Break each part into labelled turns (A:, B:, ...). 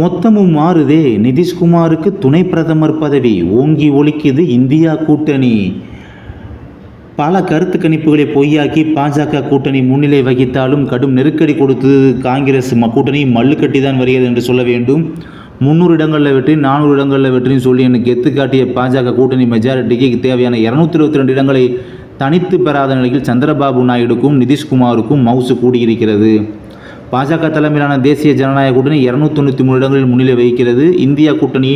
A: மொத்தமும் மாறுதே. நிதிஷ்குமாருக்கு துணை பிரதமர் பதவி. ஓங்கி ஒலிக்குது இந்தியா கூட்டணி. பல கருத்து கணிப்புகளை பொய்யாக்கி பாஜக கூட்டணி முன்னிலை வகித்தாலும் கடும் நெருக்கடி கொடுத்தது காங்கிரஸ். கூட்டணி மல்லுக்கட்டி தான் வருகிறது என்று சொல்ல வேண்டும். முந்நூறு இடங்களில் வெற்றி நானூறு இடங்களில் வெற்றின்னு சொல்லி எனக்கு எத்து காட்டிய பாஜக கூட்டணி மெஜாரிட்டிக்கு தேவையான இரநூத்தி இருபத்தி ரெண்டு இடங்களை தனித்து பெறாத நிலையில் சந்திரபாபு நாயுடுக்கும் நிதிஷ்குமாருக்கும் மவுசு கூடியிருக்கிறது. பாஜக தலைமையிலான தேசிய ஜனநாயக கூட்டணி இரநூத்தி தொண்ணூற்றி மூணு இடங்களில் முன்னிலை வகிக்கிறது. இந்தியா கூட்டணி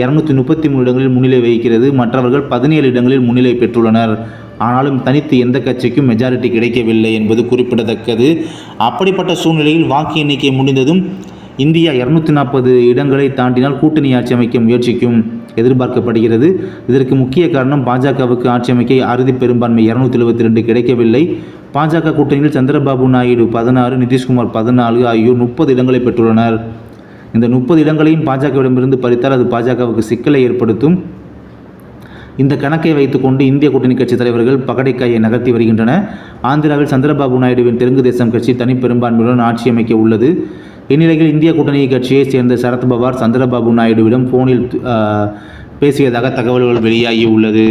A: இரநூத்தி முப்பத்தி மூணு இடங்களில் முன்னிலை வகிக்கிறது. மற்றவர்கள் பதினேழு இடங்களில் முன்னிலை பெற்றுள்ளனர். ஆனாலும் தனித்து எந்த கட்சிக்கும் மெஜாரிட்டி கிடைக்கவில்லை என்பது குறிப்பிடத்தக்கது. அப்படிப்பட்ட சூழ்நிலையில் வாக்கு எண்ணிக்கை முடிந்ததும் இந்தியா இரநூத்தி நாற்பது இடங்களை தாண்டினால் கூட்டணி ஆட்சி அமைக்க முயற்சிக்கும் எதிர்பார்க்கப்படுகிறது. இதற்கு முக்கிய காரணம் பாஜகவுக்கு ஆட்சி அமைக்க அறுதி பெரும்பான்மை இரநூத்தி எழுபத்தி ரெண்டு கிடைக்கவில்லை. பாஜக கூட்டணியில் சந்திரபாபு நாயுடு பதினாறு நிதிஷ்குமார் பதினாலு ஆகியோர் முப்பது இடங்களை பெற்றுள்ளனர். இந்த முப்பது இடங்களையும் பாஜகவிடமிருந்து பறித்தால் அது பாஜகவுக்கு சிக்கலை ஏற்படுத்தும். இந்த கணக்கை வைத்துக்கொண்டு இந்திய கூட்டணி கட்சி தலைவர்கள் பகடைக்காயை நகர்த்தி வருகின்றன ஆந்திராவில் சந்திரபாபு நாயுடுவின் தெலுங்கு தேசம் கட்சி தனிப்பெரும்பான்மையுடன் ஆட்சி அமைக்க உள்ளது. இந்நிலையில் இந்திய கூட்டணி கட்சியைச் சேர்ந்த சரத்பவார் சந்திரபாபு நாயுடுவிடம் ஃபோனில் பேசியதாக தகவல்கள் வெளியாகி உள்ளது.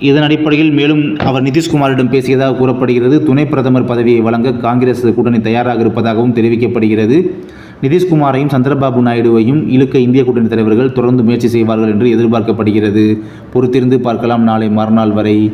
A: இதன் அடிப்படையில் மேலும் அவர் நிதிஷ்குமாரிடம் பேசியதாக கூறப்படுகிறது. துணை பிரதமர் பதவியை வழங்க காங்கிரஸ் கூட்டணி தயாராக இருப்பதாகவும் தெரிவிக்கப்படுகிறது. நிதிஷ்குமாரையும் சந்திரபாபு நாயுடுவையும் இழுக்க இந்திய கூட்டணி தலைவர்கள் தொடர்ந்து முயற்சி செய்வார்கள் என்று எதிர்பார்க்கப்படுகிறது. பொறுத்திருந்து பார்க்கலாம். நாளை மறுநாள் வரை